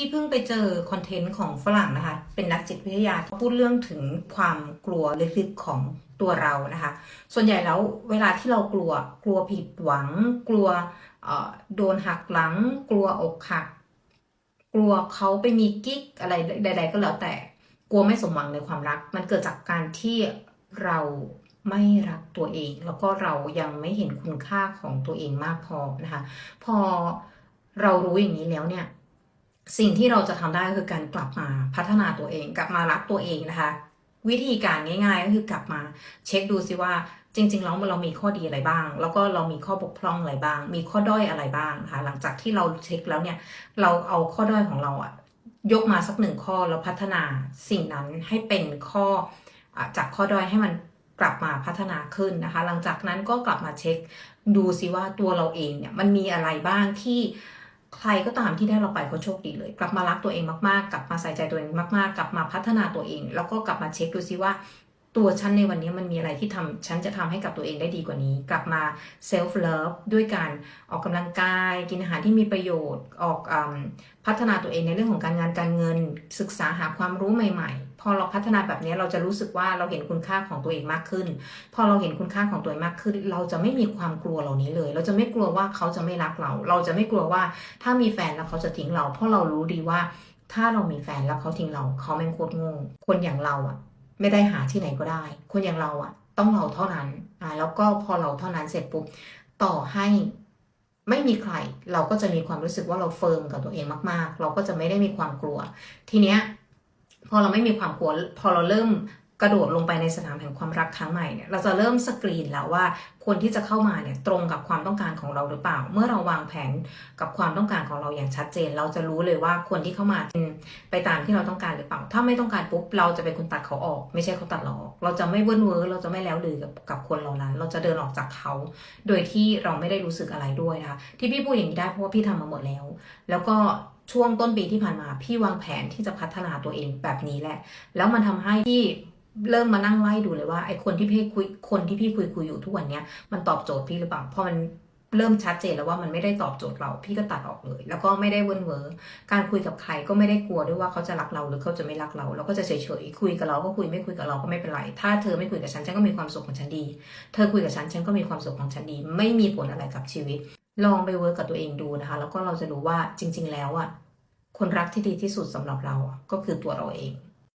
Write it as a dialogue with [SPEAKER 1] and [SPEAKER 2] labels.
[SPEAKER 1] พี่เพิ่งไปเจอคอนเทนต์ของฝรั่งนะคะ เป็นนักจิตวิทยาพูดเรื่องถึงความกลัวลึกๆของตัวเรานะคะ ส่วนใหญ่แล้วเวลาที่เรากลัว กลัวผิดหวัง กลัวโดนหักหลัง กลัวอกหัก กลัวเขาไปมีกิ๊กอะไรใด ๆ ก็แล้วแต่ กลัวไม่สมหวังในความรัก มันเกิดจากการที่เราไม่รักตัวเอง แล้วก็เรายังไม่เห็นคุณค่าของตัวเองมากพอนะคะ พอเรารู้อย่างนี้แล้วเนี่ย สิ่งที่เราจะทำได้ก็คือการกลับมาพัฒนาตัวเอง กลับมารักตัวเองนะคะ วิธีการง่าย ๆ ก็คือกลับมาเช็คดูซิว่าจริงๆแล้วเรามีข้อดีอะไรบ้าง แล้วก็เรามีข้อบกพร่องอะไรบ้าง มีข้อด้อยอะไรบ้างนะคะหลังจากที่เราเช็คแล้วเนี่ยเราเอาข้อด้อยของเราอะยกมาสักหนึ่งข้อแล้วพัฒนาสิ่งนั้นให้เป็นข้ออจากข้อด้อยให้มันกลับมาพัฒนาขึ้นนะคะ หลังจากนั้นก็กลับมาเช็คดูซิว่าตัวเราเองเนี่ยมันมีอะไรบ้างที่ ใครก็ตามที่ได้เราไปเขาโชคดีเลย กลับมารักตัวเองมากๆ กลับมาใส่ใจตัวเองมากๆ กลับมาพัฒนาตัวเอง แล้วก็กลับมาเช็คดูซิว่า ตัวฉันในวันนี้มันมีอะไรที่ทำฉันจะทำให้กับตัวเองได้ดีกว่านี้ กลับมา self love ด้วยการออกกำลังกาย กินอาหารที่มีประโยชน์ออกอพัฒนาตัวเองในเรื่องของการงานการเงิน ศึกษาหาความรู้ใหม่ ๆ พอเราพัฒนาแบบนี้เราจะรู้สึกว่าเราเห็นคุณค่าของตัวเองมากขึ้น พอเราเห็นคุณค่าของตัวเองมากขึ้น เราจะไม่มีความกลัวเหล่านี้เลย เราจะไม่กลัวว่าเขาจะไม่รักเรา เราจะไม่กลัวว่าถ้ามีแฟนแล้วเขาจะทิ้งเรา เพราะเรารู้ดีว่าถ้าเรามีแฟนแล้วเขาทิ้งเราเขาแม่งโคตรโง่คนอย่างเราอะ ไม่ได้หาที่ไหนก็ได้ คนอย่างเราอะต้องเราเท่านั้นอ่าแล้วก็พอเราเท่านั้นเสร็จปุ๊บต่อให้ไม่มีใคร เราก็จะมีความรู้สึกว่าเราเฟิร์มกับตัวเองมาก ๆ เราก็จะไม่ได้มีความกลัว ทีเนี้ยพอเราไม่มีความกลัว พอเราเริ่ม กระโดดลงไปในสนามแห่งความรักครั้งใหม่เนี่ยเราจะเริ่มสกรีนแล้วว่าคนที่จะเข้ามาเนี่ยตรงกับความต้องการของเราหรือเปล่า เมื่อเราวางแผนกับความต้องการของเราอย่างชัดเจน เราจะรู้เลยว่าคนที่เข้ามาเป็นไปตามที่เราต้องการหรือเปล่า ถ้าไม่ต้องการปุ๊บเราจะเป็นคนตัดเขาออก ไม่ใช่เขาตัดเราออก เราจะไม่เวิ้นเว้อเราจะไม่แล้วลือกับกับคนเหล่านั้น เราจะเดินออกจากเขา โดยที่เราไม่ได้รู้สึกอะไรด้วยนะคะที่พี่พูดอย่างนี้ได้เพราะว่าพี่ทำมาหมดแล้ว แล้วก็ช่วงต้นปีที่ผ่านมา พี่วางแผนที่จะพัฒนาตัวเองแบบนี้แหละ แล้วมันทำให้พี่ เริ่มมานั่งไล่ดูเลยว่าไอ้คนที่พี่คุยคนที่พี่คุยคุยอยู่ทุกวันเนี้ยมันตอบโจทย์พี่หรือเปล่าพอมันเริ่มชัดเจนแล้วว่ามันไม่ได้ตอบโจทย์เราพี่ก็ตัดออกเลย แล้วก็ไม่ได้เวินเวอร์การคุยกับใครก็ไม่ได้กลัวด้วยว่าเขาจะรักเราหรือเขาจะไม่รักเรา เราก็จะเฉยๆคุยกับเราก็คุยไม่คุยกับเราก็ไม่เป็นไร ถ้าเธอไม่คุยกับฉันฉันก็มีความสุขของฉันดี เธอคุยกับฉันฉันก็มีความสุขของฉันดี ไม่มีผลอะไรกับชีวิต ลองไปเวิร์กกับตัวเองดูนะคะ แล้วก็เราจะรู้ว่าจริง ๆ แล้วอะคนรักที่ดีที่สุดสำหรับเราอะก็คือตัวเราเอง